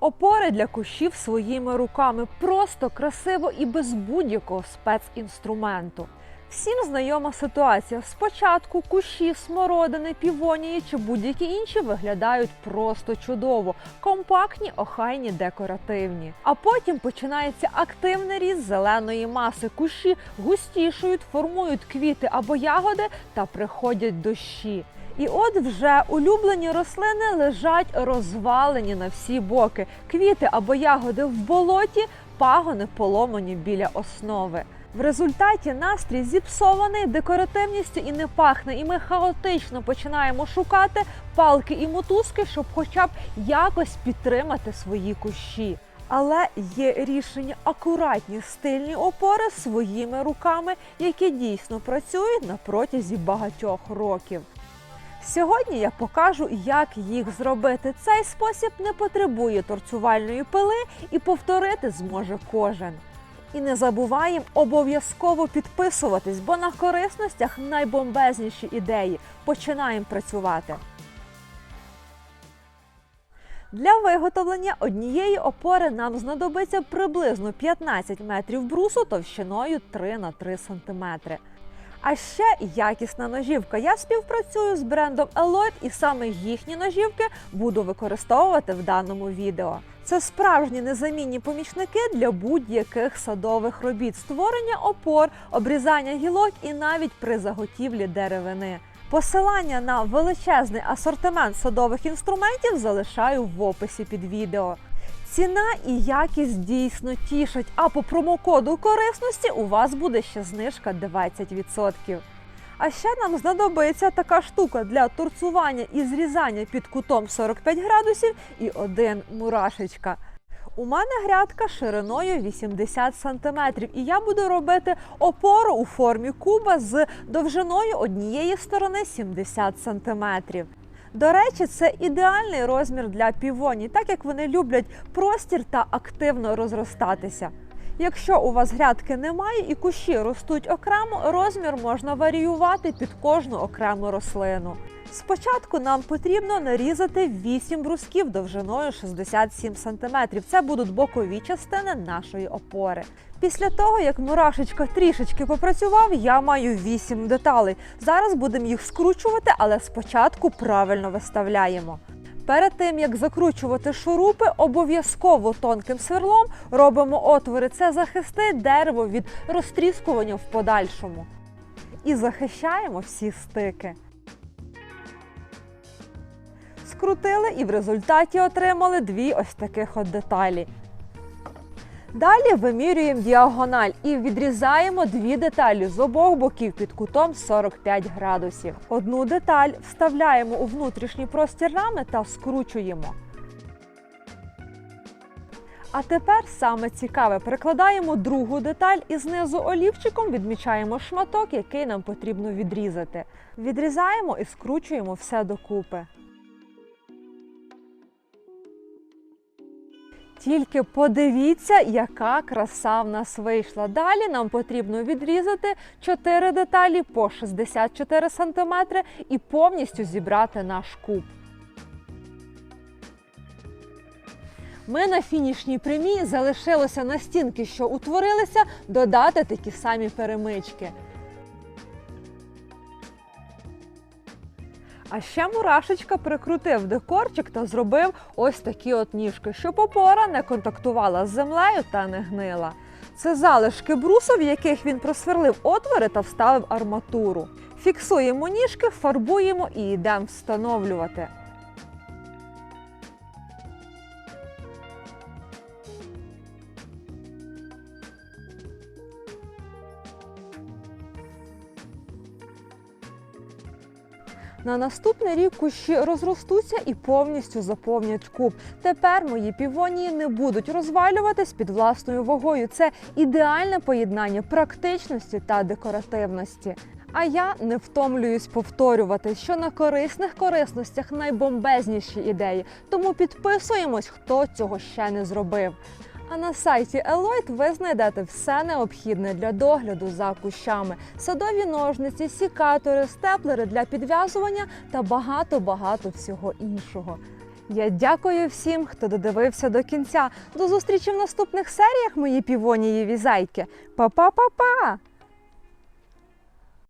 Опори для кущів своїми руками просто красиво і без будь-якого спецінструменту. Всім знайома ситуація. Спочатку кущі, смородини, півонії чи будь-які інші виглядають просто чудово, компактні, охайні, декоративні. А потім починається активний ріст зеленої маси. Кущі густішують, формують квіти або ягоди та приходять дощі. І от вже улюблені рослини лежать розвалені на всі боки. Квіти або ягоди в болоті, пагони поломані біля основи. В результаті настрій зіпсований декоративністю і не пахне, і ми хаотично починаємо шукати палки і мотузки, щоб хоча б якось підтримати свої кущі. Але є рішення акуратні стильні опори своїми руками, які дійсно працюють на протязі багатьох років. Сьогодні я покажу, як їх зробити. Цей спосіб не потребує торцювальної пили і повторити зможе кожен. І не забуваємо обов'язково підписуватись, бо на корисностях найбомбезніші ідеї. Починаємо працювати. Для виготовлення однієї опори нам знадобиться приблизно 15 метрів брусу товщиною 3 на 3 см. А ще якісна ножівка. Я співпрацюю з брендом Eloyd і саме їхні ножівки буду використовувати в даному відео. Це справжні незамінні помічники для будь-яких садових робіт, створення опор, обрізання гілок і навіть при заготівлі деревини. Посилання на величезний асортимент садових інструментів залишаю в описі під відео. Ціна і якість дійсно тішать, а по промокоду корисності у вас буде ще знижка 20%. А ще нам знадобиться така штука для торцування і зрізання під кутом 45 градусів і один мурашечка. У мене грядка шириною 80 см, і я буду робити опору у формі куба з довжиною однієї сторони 70 см. До речі, це ідеальний розмір для півоній, так як вони люблять простір та активно розростатися. Якщо у вас грядки немає і кущі ростуть окремо, розмір можна варіювати під кожну окрему рослину. Спочатку нам потрібно нарізати 8 брусків довжиною 67 см. Це будуть бокові частини нашої опори. Після того, як мурашечка трішечки попрацював, я маю 8 деталей. Зараз будемо їх скручувати, але спочатку правильно виставляємо. Перед тим як закручувати шурупи, обов'язково тонким сверлом робимо отвори. Це захистить дерево від розтріскування в подальшому. І захищаємо всі стики. Скрутили і в результаті отримали дві ось таких от деталі. Далі вимірюємо діагональ і відрізаємо дві деталі з обох боків під кутом 45 градусів. Одну деталь вставляємо у внутрішній простір рами та скручуємо. А тепер саме цікаве, прикладаємо другу деталь і знизу олівчиком відмічаємо шматок, який нам потрібно відрізати. Відрізаємо і скручуємо все докупи. Тільки подивіться, яка краса в нас вийшла. Далі нам потрібно відрізати 4 деталі по 64 см і повністю зібрати наш куб. Ми на фінішній прямій залишилося на стінки, що утворилися, додати такі самі перемички. А ще мурашечка прикрутив декорчик та зробив ось такі от ніжки, щоб опора не контактувала з землею та не гнила. Це залишки брусу, в яких він просверлив отвори та вставив арматуру. Фіксуємо ніжки, фарбуємо і йдемо встановлювати. На наступний рік кущі розростуться і повністю заповнять куб. Тепер мої півонії не будуть розвалюватись під власною вагою. Це ідеальне поєднання практичності та декоративності. А я не втомлююсь повторювати, що на корисних корисностях найбомбезніші ідеї. Тому підписуємось, хто цього ще не зробив. А на сайті Елойт ви знайдете все необхідне для догляду за кущами: садові ножниці, сікатори, степлери для підв'язування та багато-багато всього іншого. Я дякую всім, хто додивився до кінця. До зустрічі в наступних серіях, мої півонії візайки. Па-па-па-па!